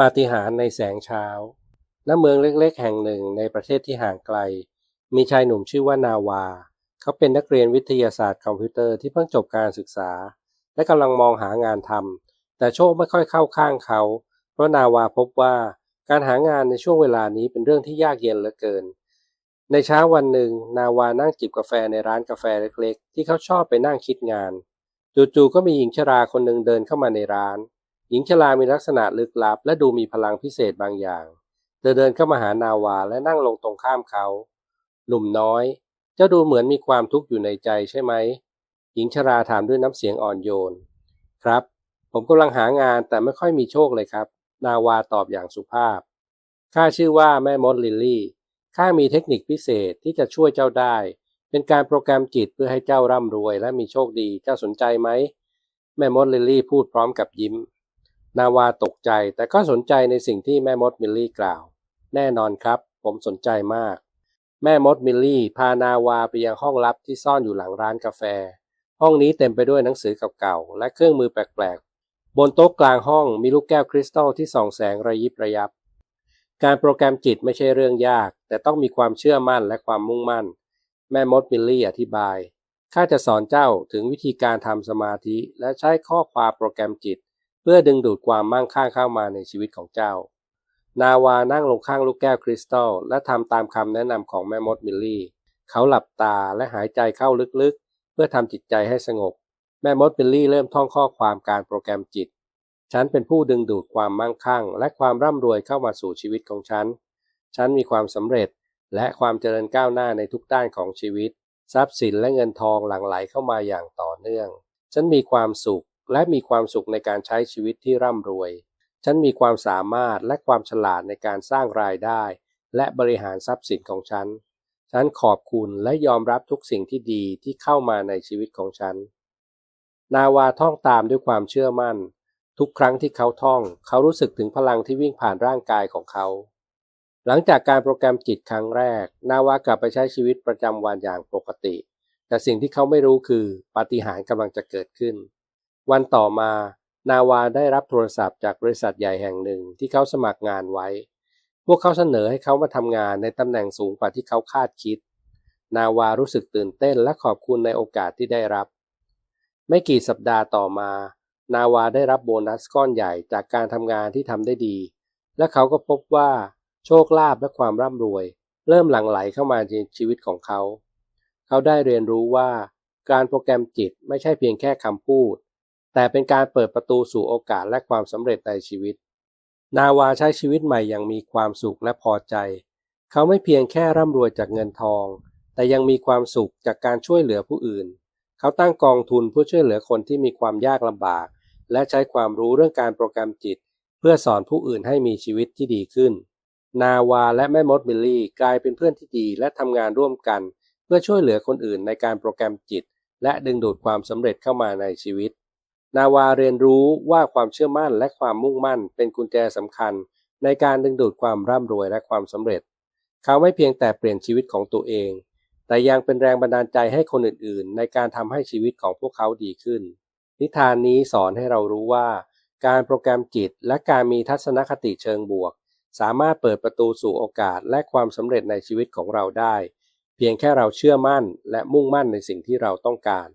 ปาฏิหาริย์ในแสงเช้า ณ เมืองเล็กๆ แห่งหนึ่งในประเทศที่ห่างไกล มีชายหนุ่มชื่อว่านาวา เขาเป็นนักเรียนวิทยาศาสตร์คอมพิวเตอร์ที่เพิ่งจบการศึกษา และกำลังมองหางานทำ แต่โชคไม่ค่อยเข้าข้างเขา เพราะนาวาพบว่าการหางานในช่วงเวลานี้เป็นเรื่องที่ยากเย็นเหลือเกิน ในเช้าวันหนึ่ง นาวานั่งจิบกาแฟในร้านกาแฟเล็กๆ ที่เขาชอบไปนั่งคิดงาน จู่ๆก็มีหญิงชราคนหนึ่งเดินเข้ามาในร้าน หญิงชรามีลักษณะลึกลับ และดูมีพลังพิเศษบางอย่าง เธอเดินเข้ามาหานาวาและนั่งลงตรงข้ามเขา หนุ่มน้อย เจ้าดูเหมือนมีความทุกข์อยู่ในใจใช่ไหม หญิงชราถามด้วยน้ำเสียงอ่อนโยน ครับ ผมกำลังหางานแต่ไม่ค่อยมีโชคเลยครับ นาวาตอบอย่างสุภาพ ข้าชื่อว่าแม่มดลิลลี่ ข้ามีเทคนิคพิเศษที่จะช่วยเจ้าได้ เป็นการโปรแกรมจิตเพื่อให้เจ้าร่ำรวย และมีโชคดี เจ้าสนใจไหม แม่มดลิลลี่พูดพร้อมกับยิ้ม นาวาตกใจแต่ก็สนใจในสิ่งที่แม่มดมิลลี่กล่าว แน่นอนครับ ผมสนใจมาก แม่มดมิลลี่ พานาวาไปยังห้องลับที่ซ่อนอยู่หลังร้านกาแฟ ห้องนี้เต็มไปด้วยหนังสือเก่าๆและเครื่องมือแปลกๆ บนโต๊ะกลางห้องมีลูกแก้วคริสตัลที่ส่องแสงระยิบระยับ การโปรแกรมจิตไม่ใช่เรื่องยาก แต่ต้องมีความเชื่อมั่นและความมุ่งมั่น แม่มดมิลลี่อธิบายข้าจะสอนเจ้าถึงวิธีการทำสมาธิและใช้ข้อความโปรแกรมจิต เพื่อดึงดูดความมั่งคั่งเข้ามาในชีวิตของเจ้า นาวานั่งลงข้างลูกแก้วคริสตัลและทำตามคำแนะนำของแม่มดมิลลี่ เขาหลับตาและหายใจเข้าลึกๆ เพื่อทำจิตใจให้สงบ แม่มดมิลลี่เริ่มท่องข้อความการโปรแกรมจิต ฉันเป็นผู้ดึงดูดความมั่งคั่ง และความร่ำรวยเข้ามาสู่ชีวิตของฉัน ฉันมีความสำเร็จและความเจริญก้าวหน้าในทุกด้านของชีวิต ทรัพย์สินและเงินทองหลั่งไหลเข้ามาอย่างต่อเนื่อง ฉันมีความสุข และมีความสุขในการใช้ชีวิตที่ร่ำรวย ฉันมีความสามารถและความฉลาดในการสร้างรายได้ และบริหารทรัพย์สินของฉัน ฉันขอบคุณและยอมรับทุกสิ่งที่ดีที่เข้ามาในชีวิตของฉัน นาวาท่องตามด้วยความเชื่อมั่น ทุกครั้งที่เขาท่อง เขารู้สึกถึงพลังที่วิ่งผ่านร่างกายของเขา หลังจากการโปรแกรมจิตครั้งแรก นาวากลับไปใช้ชีวิตประจำวันอย่างปกติ แต่สิ่งที่เขาไม่รู้คือปาฏิหาริย์กำลังจะเกิดขึ้น วันต่อมานาวาได้รับโทรศัพท์จากบริษัทใหญ่แห่งหนึ่งที่เขาสมัครงานไว้ พวกเขาเสนอให้เขามาทำงานในตำแหน่งสูงกว่าที่เขาคาดคิด นาวารู้สึกตื่นเต้นและขอบคุณในโอกาสที่ได้รับ ไม่กี่สัปดาห์ต่อมา นาวาได้รับโบนัสก้อนใหญ่จากการทำงานที่ทำได้ดี และเขาก็พบว่า โชคลาภและความร่ำรวย เริ่มหลั่งไหลเข้ามาในชีวิตของเขา เขาได้เรียนรู้ว่า การโปรแกรมจิตไม่ใช่เพียงแค่คำพูด แต่เป็นการเปิดประตูสู่โอกาสและความสำเร็จในชีวิต นาวาใช้ชีวิตใหม่อย่างมีความสุขและพอใจ เขาไม่เพียงแค่ร่ำรวยจากเงินทอง แต่ยังมีความสุขจากการช่วยเหลือผู้อื่น เขาตั้งกองทุนเพื่อช่วยเหลือคนที่มีความยากลำบาก และใช้ความรู้เรื่องการโปรแกรมจิต เพื่อสอนผู้อื่นให้มีชีวิตที่ดีขึ้น นาวาและแม่มดบิลลี่กลายเป็นเพื่อนที่ดีและทำงานร่วมกัน เพื่อช่วยเหลือคนอื่นในการโปรแกรมจิต และดึงดูดความสำเร็จเข้ามาในชีวิต นาวาเรียนรู้ว่าความเชื่อมั่นและความมุ่งมั่น เป็นกุญแจสำคัญ ในการดึงดูดความร่ำรวยและความสำเร็จ เขาไม่เพียงแต่เปลี่ยนชีวิตของตัวเอง แต่ยังเป็นแรงบันดาลใจให้คนอื่นๆ ในการทำให้ชีวิตของพวกเขาดีขึ้น นิทานนี้สอนให้เรารู้ว่า การโปรแกรมจิตและการมีทัศนคติเชิงบวก สามารถเปิดประตูสู่โอกาสและความสำเร็จในชีวิตของเราได้ เพียงแค่เราเชื่อมั่นและมุ่งมั่นในสิ่งที่เราต้องการ